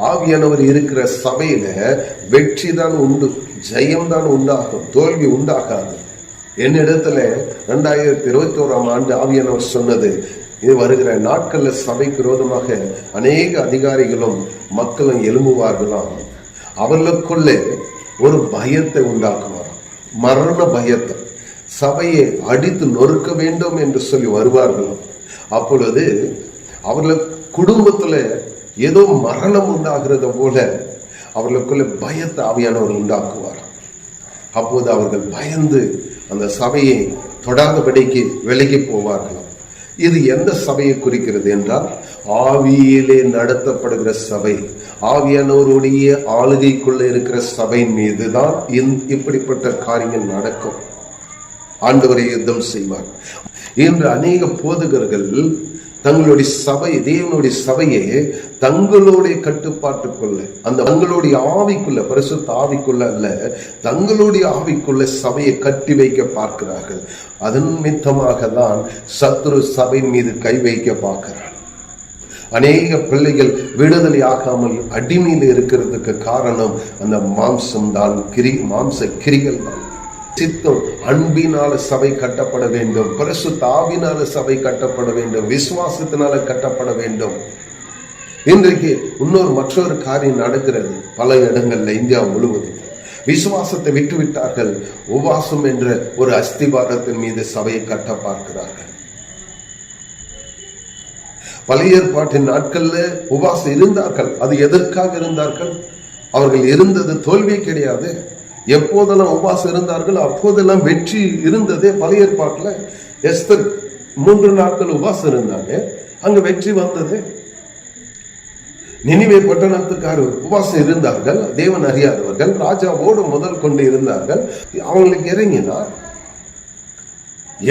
ஆவியானவர் இருக்கிற சபையில வெற்றி தான் உண்டு ஜெயம் தான் உண்டாகும் தோல்வி உண்டாகாது. என்னிடத்துல ரெண்டாயிரத்தி இருபத்தி ஓராம் ஆண்டு ஆவியானவர் சொன்னது இது வருகிற நாட்கள்ல சபைக்கு விரோதமாக அநேக அதிகாரிகளும் மக்களும் எழும்புவார்களாம். அவர்களுக்குள்ளே ஒரு பயத்தை உண்டாக்குவாராம் மரண பயத்தை. சபையை அடித்து நொறுக்க வேண்டும் என்று சொல்லி வருவார்களாம் அப்பொழுது அவர்கள் குடும்பத்துல ஏதோ மரணம் உண்டாகிறது போல அவர்களுக்குள்ள பயத்தை ஆவியானவர் உண்டாக்குவார். அப்போது அவர்கள் பயந்து அந்த சபையை தொடாதபடிக்கு விலகி போவார்களாம் இது எந்த சபையை குறிக்கிறது என்றால் ஆவியிலே நடத்தப்படுகிற சபை ஆவியானவருடைய ஆளுகைக்குள்ள இருக்கிற சபை மீதுதான் இந்த- இப்படிப்பட்ட காரியங்கள் நடக்கும். ஆண்டவரை யுத்தம் செய்வார். இன்று அநேக போதகர்கள் தங்களுடைய சபை தேவனுடைய சபையை தங்களுடைய கட்டுப்பாட்டுக்குள்ள அந்த தங்களுடைய ஆவிக்குள்ள பரிசுத்த ஆவிக்குள்ள அல்ல தங்களுடைய ஆவிக்குள்ள சபையை கட்டி வைக்க பார்க்கிறார்கள். அதன் மித்தமாக தான் சத்ரு சபை மீது கை வைக்க பார்க்கிறார் அநேக பிள்ளைகள் விடுதலை ஆகாமல் அடிமையில் இருக்கிறதுக்கு காரணம் அந்த மாம்சம் தான் கிரி மாம்ச கிரிகள் தான். சித்தம் அன்பினால சபை கட்டப்பட வேண்டும் பிரசு தாவினால சபை கட்டப்பட வேண்டும் விசுவாசத்தினால கட்டப்பட வேண்டும். இன்றைக்கு இன்னொரு மற்றொரு காரியம் நடக்கிறது. பல இடங்கள்ல இந்தியா முழுவதும். விசுவாசத்தை விட்டுவிட்டார்கள். உபாசம் என்ற ஒரு அஸ்திபாரத்தின் மீது சபையை கட்ட பார்க்கிறார்கள். பழைய ஏற்பாட்டின் நாட்கள்ல உபாசம் இருந்தார்கள். அது எதற்காக இருந்தார்கள்? அவர்கள் இருந்தது தோல்வி கிடையாது. எப்போதெல்லாம் உபாசம் இருந்தார்கள் அப்போதெல்லாம் வெற்றி இருந்ததே பழைய ஏற்பாட்டில். எஸ்தர் மூன்று நாட்கள் உபாசம் இருந்தாங்க. அங்க வெற்றி வந்தது. நினிவே பட்டணத்துக்காரர் உபவாசம் இருந்தார்கள் தேவன் அறியாதவர்கள் ராஜாவோடு முதல் கொண்டு இருந்தார்கள். அவங்களுக்கு இறங்கினா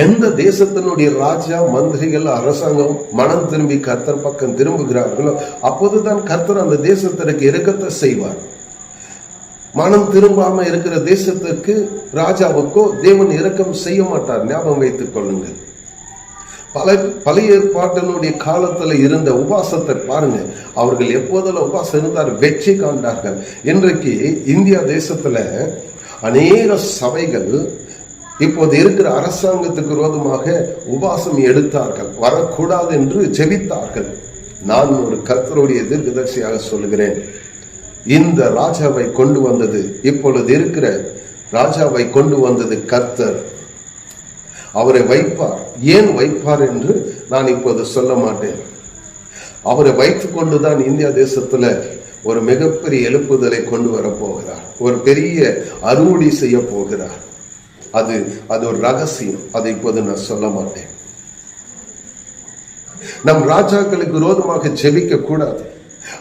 எந்த தேசத்தினுடைய ராஜா மந்திரிகள் அரசாங்கம் மனம் திரும்பி கர்த்தர் பக்கம் திரும்புகிறார்களோ அப்போதுதான் கர்த்தர் அந்த தேசத்திற்கு இறக்கத்தை செய்வார். மனம் திரும்பாம இருக்கிற தேசத்திற்கு ராஜாவுக்கோ தேவன் இரக்கம் செய்ய மாட்டார். ஞாபகம் வைத்துக் கொள்ளுங்கள். பல பழைய ஏற்பாட்டினுடைய காலத்தில் இருந்த உபாசத்தை பாருங்க. அவர்கள் எப்போதெல்லாம் உபாசம் இருந்தார்? வெற்றி காண்டார்கள் இன்றைக்கு இந்தியா தேசத்துல அநேக சபைகள் இப்போது இருக்கிற அரசாங்கத்துக்கு விரோதமாக உபாசம் எடுத்தார்கள். வரக்கூடாது என்று ஜெபித்தார்கள். நான் ஒரு கர்த்தருடைய எதிர்கதர்சியாக சொல்லுகிறேன். இந்த ராஜாவை கொண்டு வந்தது இப்பொழுது இருக்கிற ராஜாவை கொண்டு வந்தது கர்த்தர். அவரை வைப்பார். ஏன் வைப்பார் என்று நான் இப்போது சொல்ல மாட்டேன். அவரை வைத்துக் கொண்டுதான் இந்தியா தேசத்துல ஒரு மிகப்பெரிய எழுப்புதலை கொண்டு வர போகிறார். ஒரு பெரிய அறுவடை செய்ய போகிறார். அது அது ஒரு ரகசியம். அதை இப்போது நான் சொல்ல மாட்டேன். நம் ராஜாக்களுக்கு விரோதமாக ஜெபிக்க கூடாது.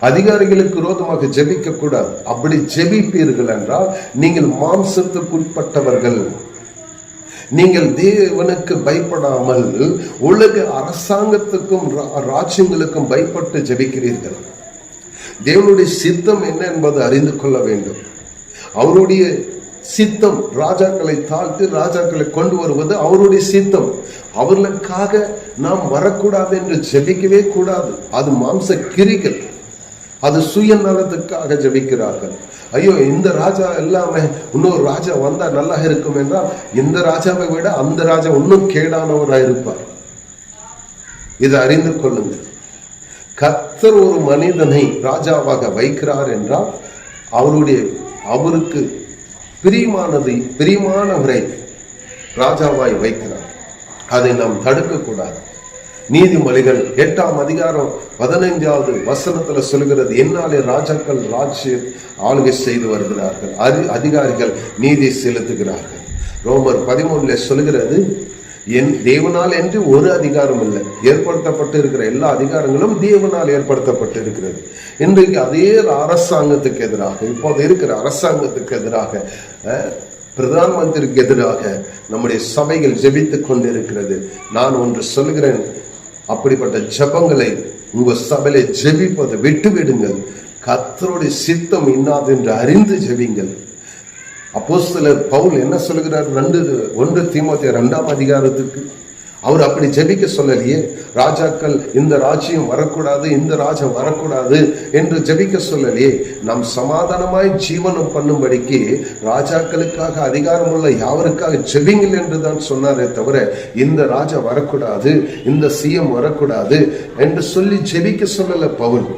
அதிகாரிகளுக்கு விரோதமாக ஜெபிக்க கூடாது. அப்படி ஜெபிப்பீர்கள் என்றால் நீங்கள் மாம்சத்துக்குட்பட்டவர்கள். நீங்கள் தேவனுக்கு பயப்படாமல் உலக அரசாங்கத்துக்கும் ரா- ராஜ்யங்களுக்கும் பயப்பட்டு ஜெபிக்கிறீர்கள். தேவனுடைய சித்தம் என்ன என்பதை அறிந்து கொள்ள வேண்டும். அவருடைய சித்தம் ராஜாக்களை தாழ்த்து ராஜாக்களை கொண்டு வருவது அவருடைய சித்தம். அவர்களுக்காக நாம் வரக்கூடாது என்று ஜெபிக்கவே கூடாது. அது மாம்ச கிரிகள். அது சுயநலத்துக்காக ஜெபிக்கிறார்கள். ஐயோ இந்த ராஜா எல்லாமே இன்னொரு ராஜா வந்தா நல்லா இருக்கும் என்றால் இந்த ராஜாவை விட அந்த ராஜா இன்னும் கேடானவராக இருப்பார். இதை அறிந்து கொள்ளுங்கள். கத்தர் ஒரு மனிதனை ராஜாவாக வைக்கிறார் என்றால் அவருடைய அவருக்கு பிரியமானதை பிரியமானவரை ராஜாவாய் வைக்கிறார். அதை நாம் தடுக்கக்கூடாது. நீதிமொழிகள் எட்டாம் அதிகாரம் பதினைஞ்சாவது வசனத்துல சொல்கிறது என்னாலே ராஜாக்கள் ராஜ்ய ஆளுகை செய்து வருகிறார்கள் அதி அதிகாரிகள் நீதி செலுத்துகிறார்கள். ரோமர் பதிமூணுல சொல்கிறது என் தேவனால் என்று ஒரு அதிகாரம் இல்லை ஏற்படுத்தப்பட்டு இருக்கிற எல்லா அதிகாரங்களும் தேவனால் ஏற்படுத்தப்பட்டு இருக்கிறது. இன்றைக்கு அதே அரசாங்கத்துக்கு எதிராக இப்போது இருக்கிற அரசாங்கத்துக்கு எதிராக பிரதான் மந்திரிக்கு எதிராக நம்முடைய சபைகள் ஜெபித்துக் கொண்டிருக்கிறது. நான் ஒன்று சொல்கிறேன் அப்படிப்பட்ட ஜெபங்களை உங்க சபையில ஜெபிப்பதை விட்டு விடுங்கள் சித்தம் இன்னாது என்று அறிந்து ஜெபிங்கள். அப்போஸ்தலர் பவுல் என்ன சொல்கிறார் ரெண்டு ஒன்று திமுக இரண்டாம் அதிகாரத்துக்கு. அவர் அப்படி ஜெபிக்க சொல்லலையே. ராஜாக்கள் இந்த ராஜ்யம் வரக்கூடாது இந்த ராஜம் வரக்கூடாது என்று ஜெபிக்க சொல்லலையே. நாம் சமாதானமாய் ஜீவனம் பண்ணும்படிக்கு ராஜாக்களுக்காக அதிகாரமுள்ள யாவருக்காக ஜெபிங்கள் என்று தான் சொன்னாரே தவிர இந்த ராஜா வரக்கூடாது இந்த சிஎம் வரக்கூடாது என்று சொல்லி ஜெபிக்க சொல்லல பவுல்.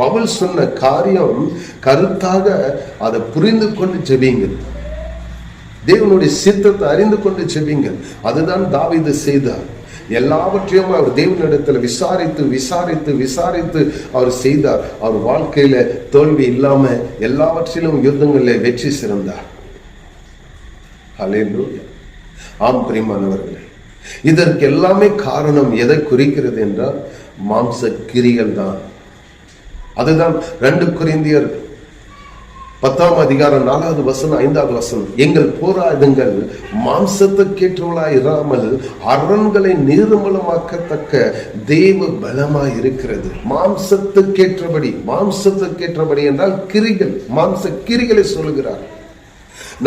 பவுல் சொன்ன காரியம் கருத்தாக அதை புரிந்து கொண்டு ஜெபிங்கள் தேவனுடைய சித்தத்தை அறிந்து கொண்டு செவிங்கள் அதுதான் தாவிது செய்தார். எல்லாவற்றையும் அவர் தேவனிடத்தில் விசாரித்து விசாரித்து விசாரித்து அவர் செய்தார். அவர் வாழ்க்கையில தோல்வி இல்லாம எல்லாவற்றிலும் யுத்தங்களில் வெற்றி சிறந்தார். ஆம் பிரியமானவர்களே. இதற்கு எல்லாமே காரணம் எதை குறிக்கிறது என்றால் மாம்ச கிரிகள் தான். அதுதான் ரெண்டு குறைந்தியர் பத்தாம் அதிகாரம் நாலாவது வசனம் ஐந்தாவது வசனம். எங்கள் போராடுங்கள் மாம்சத்துக்கேற்றவளாய் இராமல் அரண்களை நிர்மலமாக்கத்தக்க தேவ பலமாய் இருக்கிறது மாம்சத்துக்கேற்றபடி மாம்சத்துக்கேற்றபடி என்றால் கிரிகள் மாம்ச கிரிகளை சொல்லுகிறார்.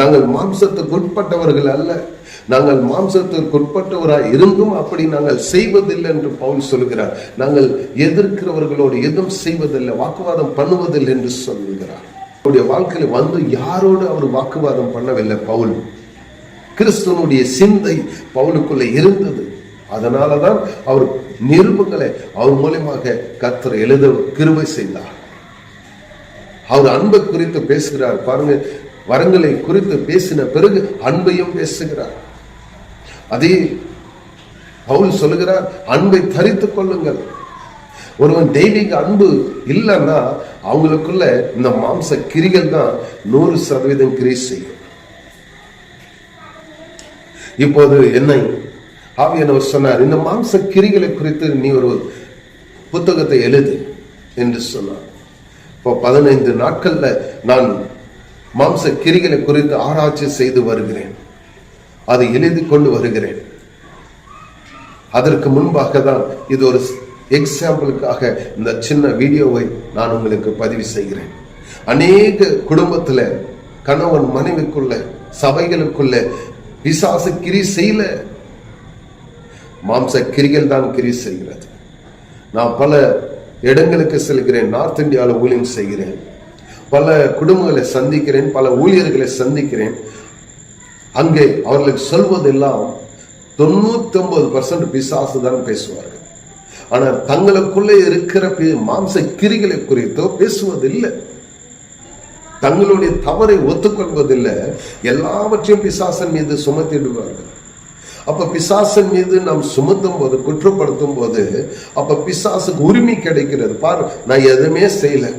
நாங்கள் மாம்சத்துக்கு உட்பட்டவர்கள் அல்ல. நாங்கள் மாம்சத்திற்கு உட்பட்டவராய் இருந்தும் அப்படி நாங்கள் செய்வதில்லை என்று பவுல் சொல்கிறார் நாங்கள் எதிர்க்கிறவர்களோடு எதுவும் செய்வதில்லை வாக்குவாதம் பண்ணுவதில்லை என்று சொல்கிறார் அவருடைய வாழ்க்கையில் வந்து யாரோடு அவர் வாக்குவாதம் பண்ணவில்லை? பவுல். கிறிஸ்துவனுடைய சிந்தை பவுலுக்குள்ளே இருந்தது. அதனாலதான் அவர் நிருபங்களை அவர் மூலியமாக கத்தர் எழுத கிருபை செய்தார். அவர் அன்பை குறித்து பேசுகிறார். பாருங்க வரங்களை குறித்து பேசின பிறகு அன்பையும் பேசுகிறார். அதே பவுல் சொல்லுகிறார் அன்பை தரித்துக் கொள்ளுங்கள். ஒருவன் தெய்வீக அன்பு இல்லைன்னா அவங்களுக்குள்ள இந்த மாம்ச கிரிகள் தான் நூறு சதவீதம் கிரி செய்யும். இப்போது என்னை ஆவியானவர் சொன்னார் இந்த மாம்ச கிரிகளை குறித்து நீ ஒரு புத்தகத்தை எழுது என்று சொன்னார். இப்போ பதினைந்து நாட்கள்ல நான் மாம்ச கிரிகளை குறித்து ஆராய்ச்சி செய்து வருகிறேன். அதை எழுதி கொண்டு வருகிறேன். அதற்கு முன்பாக தான் இது ஒரு எக்ஸாம்பிளுக்காக இந்த சின்ன வீடியோவை நான் உங்களுக்கு பதிவு செய்கிறேன். அநேக குடும்பத்துல கணவன் மனைவிக்குள்ள சபைகளுக்குள்ள பிசாசு கிரி செய்யல. மாம்ச கிரிகள் தான் கிரி செய்கிறது. நான் பல இடங்களுக்கு செல்கிறேன். நார்த் இந்தியாவில் ஊழியம் செய்கிறேன். பல குடும்பங்களை சந்திக்கிறேன். பல ஊழியர்களை சந்திக்கிறேன். அங்கே அவர்களுக்கு சொல்வதெல்லாம் தொண்ணூத்தி ஒன்பது பர்சன்ட் பிசாசு தான் பேசுவார்கள். ஆனால் தங்களுக்குள்ளே இருக்கிற மாம்ச கிரிகளை குறித்தோ பேசுவதில்லை. தங்களுடைய தவறை ஒத்துக்கொள்வதில்லை. எல்லாவற்றையும் பிசாசன் மீது சுமத்திடுவார்கள். அப்ப பிசாசன் மீது நாம் சுமத்தும் போது குற்றப்படுத்தும் போது அப்ப பிசாசுக்கு உரிமை கிடைக்கிறது. பாரு நான் எதுவுமே செய்யலை.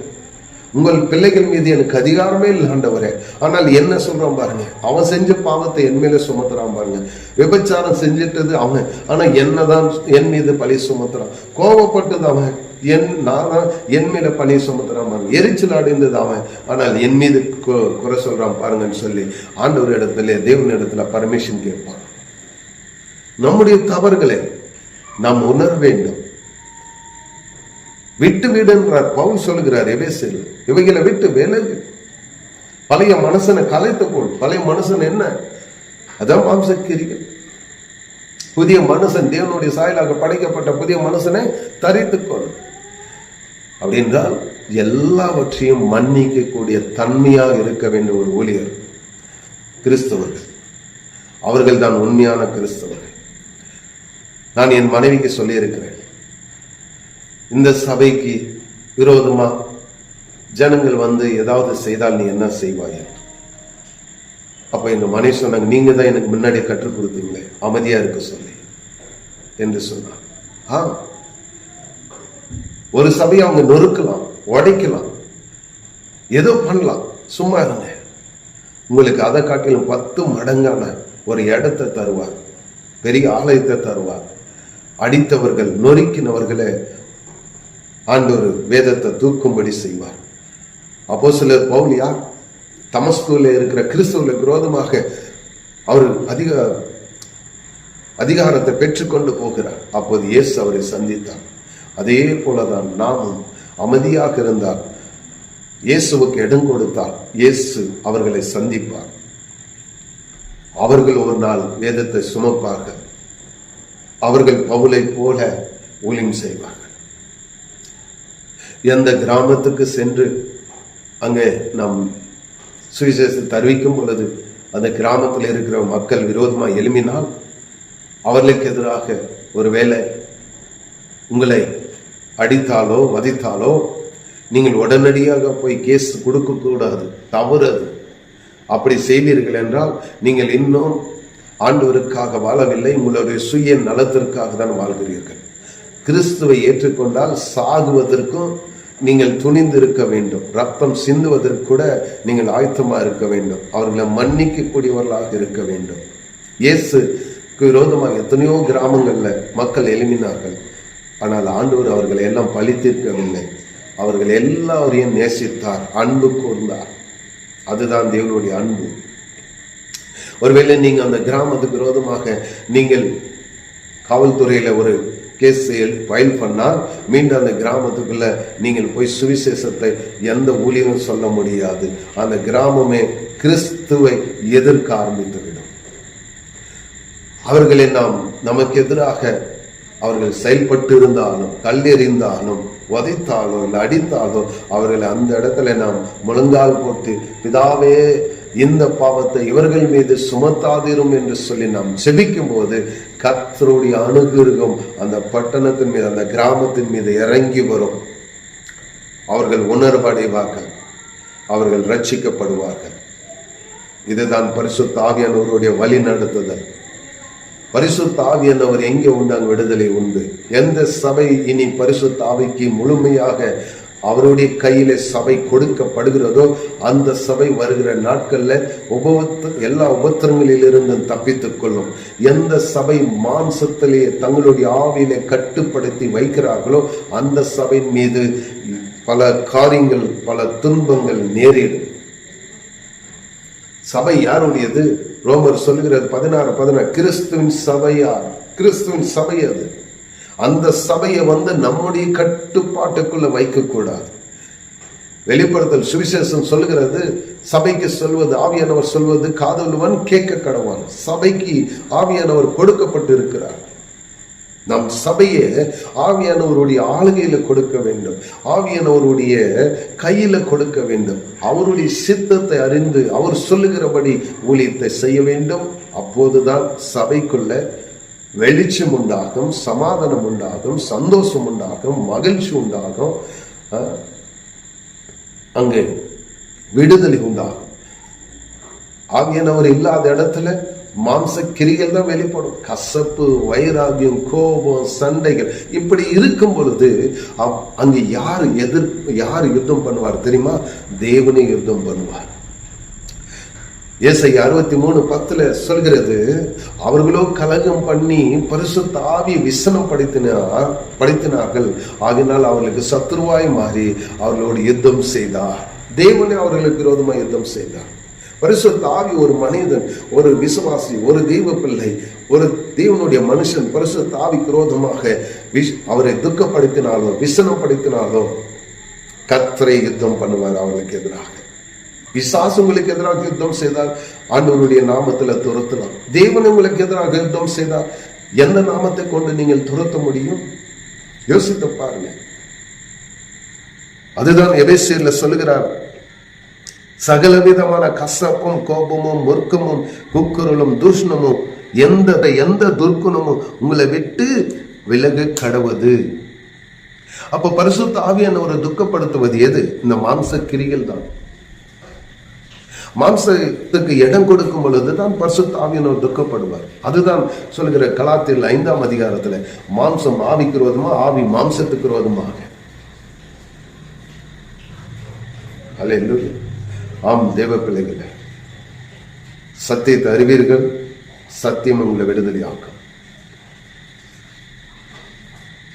உங்கள் பிள்ளைகள் மீது எனக்கு அதிகாரமே இல்லை ஆண்டவரே. ஆனால் என்ன சொல்றான் பாருங்க. அவன் செஞ்ச பாவத்தை என் மேல சுமத்துறான் பாருங்க. விபச்சாரம் செஞ்சிட்டது அவன். ஆனா என்னதான் என் மீது பழி சுமத்துறான். கோபப்பட்டது அவன். என் நான் தான் என் மேல பழி சுமத்துறான் பாருங்க. எரிச்சல் அடைந்தது அவன். ஆனால் என் மீது குறை சொல்றான் பாருங்கன்னு சொல்லி ஆண்டவர் இடத்துல தேவன் இடத்துல பர்மிஷன் கேட்பான். நம்முடைய தவறுகளை நாம் உணர வேண்டும். விட்டு விடுன்றார். பவுல் சொல்லுகிறார் எபேசில் இவைகளை விட்டு விலகு. பழைய மனுஷனை கலைத்து போல் பழைய மனுஷன் என்ன? அதான் மாம்சக்கிரிகள். புதிய மனுஷன் தேவனுடைய சாயலாக படைக்கப்பட்ட புதிய மனுஷனை தரித்துக்கொள் அப்படின்றால் எல்லாவற்றையும் மன்னிக்கக்கூடிய தன்மையாக இருக்க வேண்டிய ஒரு ஊழியர் கிறிஸ்தவர்கள். அவர்கள் தான் உண்மையான கிறிஸ்தவர்கள். நான் என் மனைவிக்கு சொல்லியிருக்கிறேன் இந்த சபைக்கு விரோதமா ஜனங்கள் வந்து ஏதாவது செய்தால் நீ என்ன செய்வாய் என்று. அப்ப எங்க மனைவி சொன்னாங்க நீங்க தான் எனக்கு முன்னாடி கற்றுக் கொடுத்தீங்களே அமைதியா இருக்க சொல்லி என்று சொன்னார். ஆ. ஒரு சபையை அவங்க நொறுக்கலாம் உடைக்கலாம் ஏதோ பண்ணலாம் சும்மா இருங்க. உங்களுக்கு அதை காட்டிலும் பத்து மடங்கான ஒரு இடத்தை தருவார் பெரிய ஆலயத்தை தருவார். அடித்தவர்கள் நொறுக்கினவர்களை ஆண்டவர் வேதத்தை தூக்கும்படி செய்வார். அப்போ சிலர் பவுல் யார்? இருக்கிற கிறிஸ்துவில் குரோதமாக அவர் அதிக அதிகாரத்தை பெற்றுக்கொண்டு போகிறார். அப்போது இயேசு அவரை சந்தித்தார். அதே போலதான் நாமும் அமைதியாக இருந்தால் இயேசுவுக்கு இடம் கொடுத்தால் இயேசு அவர்களை சந்திப்பார். அவர்கள் ஒரு நாள் வேதத்தை சுமப்பார்கள். அவர்கள் பவுலை போல ஊழியம் செய்வார்கள். எந்த கிராமத்துக்கு சென்று அங்கே நாம் சுவிசேஷத்தை அறிவிக்கும் பொழுது அந்த கிராமத்தில் இருக்கிற மக்கள் விரோதமாக எழுமினால் அவர்களுக்கு எதிராக ஒருவேளை உங்களை அடித்தாலோ வதித்தாலோ நீங்கள் உடனடியாக போய் கேஸ் கொடுக்கக்கூடாது தவறு அது. அப்படி செய்வீர்கள் என்றால் நீங்கள் இன்னும் ஆண்டவருக்காக வாழவில்லை உங்களுடைய சுய நலத்திற்காக தான் வாழ்கிறீர்கள். கிறிஸ்துவை ஏற்றுக்கொண்டால் சாகுவதற்கும் நீங்கள் துணிந்து இருக்க வேண்டும். ரத்தம் சிந்துவதற்கு கூட நீங்கள் ஆயத்தமாக இருக்க வேண்டும். அவர்களை மன்னிக்கக்கூடியவர்களாக இருக்க வேண்டும். இயேசு விரோதமாக எத்தனையோ கிராமங்களில் மக்கள் எழுமினார்கள் ஆனால் ஆண்டவர் அவர்களை எல்லாம் பழித்திருக்கவில்லை அவர்கள் எல்லாரையும் நேசித்தார் அன்பு கூர்ந்தார். அதுதான் தேவனுடைய அன்பு. ஒருவேளை நீங்கள் அந்த கிராமத்துக்கு விரோதமாக நீங்கள் காவல்துறையில் ஒரு கேஸ் ஃபைல் பண்ணால் மீண்டும் அந்த கிராமத்துக்குள்ள நீங்கள் போய் சுவிசேஷத்தை எந்த ஊழியரும் சொல்ல முடியாது. அந்த கிராமமே கிறிஸ்துவை எதிர்க்க ஆரம்பித்துவிடும். அவர்களை நாம் நமக்கு எதிராக அவர்கள் செயல்பட்டு இருந்தாலும் கல்லெறிந்தாலும் உதைத்தாலோ இல்லை அடித்தாலோ அவர்களை அந்த இடத்துல நாம் முழங்கால் போட்டு பிதாவே இந்த பாவத்தை இவர்கள் மீது சுமத்தாதிரும் என்று சொல்லி நாம் செபிக்கும் போது கத்தருடைய அணுகிருகம் அந்த பட்டணத்தின் மீது அந்த கிராமத்தின் மீது இறங்கி வரும். அவர்கள் உணர்வடைவார்கள். அவர்கள் ரட்சிக்கப்படுவார்கள். இதுதான் பரிசுத்த ஆவியானவருடைய வழி நடத்துதல். பரிசுத்த ஆவியானவர் எங்கே உண்டு? அங்கு விடுதலை உண்டு. எந்த சபை இனி பரிசுத்த ஆவிக்கு முழுமையாக அவருடைய கையில சபை கொடுக்கப்படுகிறதோ அந்த சபை வருகிற நாட்கள்ல உபவத்த எல்லா உபத்திரங்களிலிருந்தும் தப்பித்துக் கொள்ளும். எந்த சபை மாம்சத்திலேயே தங்களுடைய ஆவியில கட்டுப்படுத்தி வைக்கிறார்களோ அந்த சபை மீது பல காரியங்கள் பல துன்பங்கள் நேரிடும். சபை யாருடையது? ரோமர் சொல்லுகிறது பதினாறு பதினாறு. கிறிஸ்துவின் சபையார் கிறிஸ்துவின் சபை அது. அந்த சபையை வந்து நம்முடைய கட்டுப்பாட்டுக்குள்ள வைக்கக்கூடாது. வெளிப்படுத்தல் சுவிசேஷம் சொல்லுகிறது சபைக்கு சொல்வது ஆவியானவர் சொல்வது காதல்வன் கேட்க கடவான் சபைக்கு ஆவியானவர் கொடுக்கப்பட்டு இருக்கிறார் நம் சபையை ஆவியானவருடைய ஆளுகையில கொடுக்க வேண்டும். ஆவியானவருடைய கையில கொடுக்க வேண்டும். அவருடைய சித்தத்தை அறிந்து அவர் சொல்லுகிறபடி ஊழியத்தை செய்ய வேண்டும். அப்போதுதான் சபைக்குள்ள வெளிச்சம் உண்டாகும் சமாதானம் உண்டாகும் சந்தோஷம் உண்டாகும் மகிழ்ச்சி உண்டாகும் அங்கே விடுதலை உண்டாகும் ஆகியனவர் இல்லாத இடத்துல மாம்ச கிரிகள் தான் வெளிப்படும். கசப்பு வைராகியம் கோபம் சண்டைகள் இப்படி இருக்கும் பொழுது அவ்- யார் எதிர்ப்பு யார் யுத்தம் பண்ணுவார் தெரியுமா? தேவனே யுத்தம் பண்ணுவார். ஏசை அறுபத்தி மூணு பத்துல சொல்கிறது அவர்களோ கலகம் பண்ணி பரிசு தாவி விசனம் படுத்தினார் படுத்தினார்கள். ஆகினால் அவர்களுக்கு சத்துருவாய் மாறி அவர்களோடு யுத்தம் செய்தார். தேவனே அவர்களுக்கு விரோதமாக யுத்தம் செய்தார். பரிசு தாவி ஒரு மனிதன் ஒரு விசுவாசி ஒரு தெய்வ பிள்ளை ஒரு தேவனுடைய மனுஷன் பரிசு தாவி விரோதமாக விஷ்- அவரை துக்கப்படுத்தினாலோ விசனப்படுத்தினாலோ கத்தரை யுத்தம் பண்ணுவார் அவர்களுக்கு எதிராக. பிசாசு உங்களுக்கு எதிராக யுத்தம் செய்தால் ஆண்டவருடைய நாமத்துல துரத்தலாம் தேவன் உங்களுக்கு எதிராக யுத்தம் செய்தால் எந்த நாமத்தை கொண்டு நீங்கள் துரத்த முடியும்? யோசித்து பாருங்க. அதுதான் எபேசியர்ல சொல்லுகிறார். சகல விதமான கசப்பும் கோபமும் முறுக்கமும் குக்குரலும் தூஷணமும் எந்த எந்த துர்க்குணமும் உங்களை விட்டு விலக கடவுது. அப்ப பரிசுத்த ஆவியானவரை துக்கப்படுத்துவது எது? இந்த மாம்ச கிரிகள் தான். மாம்சத்துக்கு இடம் கொடுக்கும் பொழுது தான் பரிசுத்தாவியனவர் துக்கப்படுவார். அதுதான் சொல்லுகிற கலாத்தில் ஐந்தாம் அதிகாரத்தில் மாம்சம் ஆவிக்கு விரோதமா ஆவி மாம்சத்துக்கு விரோதமாக அல்ல ஆம் தேவ பிள்ளைகளே சத்தியத்தை அறிவீர்கள் சத்தியம் உங்களை விடுதலை ஆக்கும்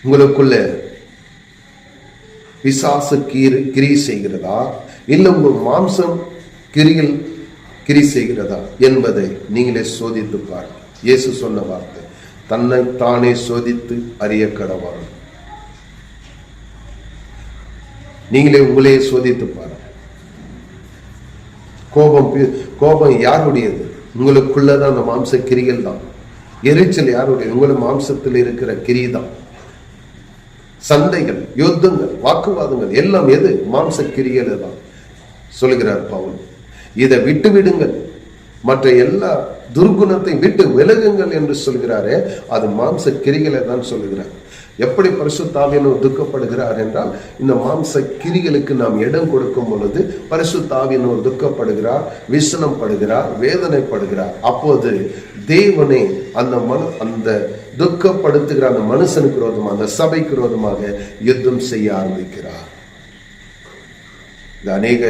உங்களுக்குள்ள பிசாசு கீரி கிரி செய்கிறதா? இல்லை உங்கள் மாம்சம் கிரியில் கிரி செய்கிறதா என்பதை நீங்களே சோதித்து பாருங்கள் இயேசு சொன்ன வார்த்தை தன்னை தானே சோதித்து அறிய கடவான் நீங்களே உங்களே சோதித்து பாருங்கள் கோபம் கோபம் யாருடையது? உங்களுக்குள்ளதான் அந்த மாம்ச கிரிகள் தான். எரிச்சல் யாருடைய? உங்களை மாம்சத்தில் இருக்கிற கிரி தான். சண்டைகள் யுத்தங்கள் வாக்குவாதங்கள் எல்லாம் எது? மாம்ச கிரியையில தான். சொல்லுகிறார் பவுன் இதை விட்டு விடுங்கள். மற்ற எல்லா துர்குணத்தை விட்டு விலகுங்கள் என்று சொல்கிறாரே அது மாம்ச கிரிகளை தான் சொல்லுகிறார். எப்படி பரிசுத்தாவியனூர் துக்கப்படுகிறார் என்றால் இந்த மாம்ச கிரிகளுக்கு நாம் இடம் கொடுக்கும் பொழுது பரிசுத்தாவியனூர் துக்கப்படுகிறார் விசனம் படுகிறார் வேதனைப்படுகிறார். அப்போது தேவனே அந்த மனு அந்த துக்கப்படுத்துகிற அந்த மனுஷனுக்கு விரோதமாக அந்த சபைக்கு விரோதமாக யுத்தம் செய்ய ஆரம்பிக்கிறார். இது அநேக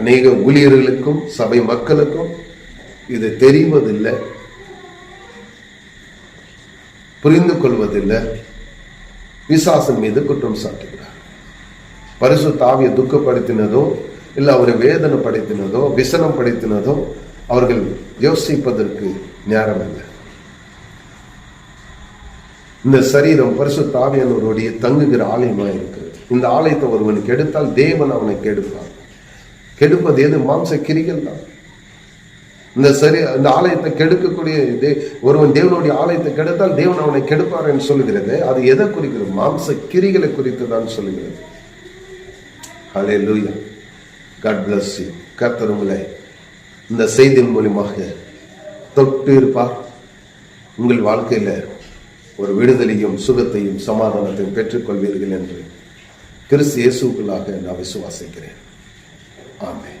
அநேக ஊழியர்களுக்கும் சபை மக்களுக்கும் இது தெரிவதில்லை புரிந்து கொள்வதில்லை விசாசன் மீது குற்றம் சாட்டுகிறார். பரிசு தாவியை துக்கப்படுத்தினதோ இல்லை அவரை வேதனை படைத்தினதோ விசனம் படுத்தினதோ அவர்கள் யோசிப்பதற்கு நேரம் இல்லை இந்த சரீரம் பரிசு தாவியானவருடைய தங்குகிற ஆலயமாக இருக்கிறது. இந்த ஆலயத்தை ஒருவனுக்கு எடுத்தால் தேவன் அவனை கெடுப்பான் கெடுப்பது எது? மாம்ச கிரிகள் தான். இந்த சரி இந்த ஆலயத்தை கெடுக்கக்கூடிய தே- ஒருவன் தேவனுடைய ஆலயத்தை கெடுத்தால் தேவன் அவனை கெடுப்பார் என்று சொல்லுகிறது. அது எதை குறிக்கிறது? மாம்ச கிரிகளை குறித்து தான் சொல்லுகிறது. ஹலே லூயா காட் பிளஸ் யூ கர்த்தர் உங்களை இந்த செய்தியின் மூலியமாக தொட்டு இருப்பார். உங்கள் வாழ்க்கையில் ஒரு விடுதலையும் சுகத்தையும் சமாதானத்தையும் பெற்றுக்கொள்வீர்கள் என்று கிறிஸ்து இயேசுக்களாக நான் விசுவாசிக்கிறேன். Amém.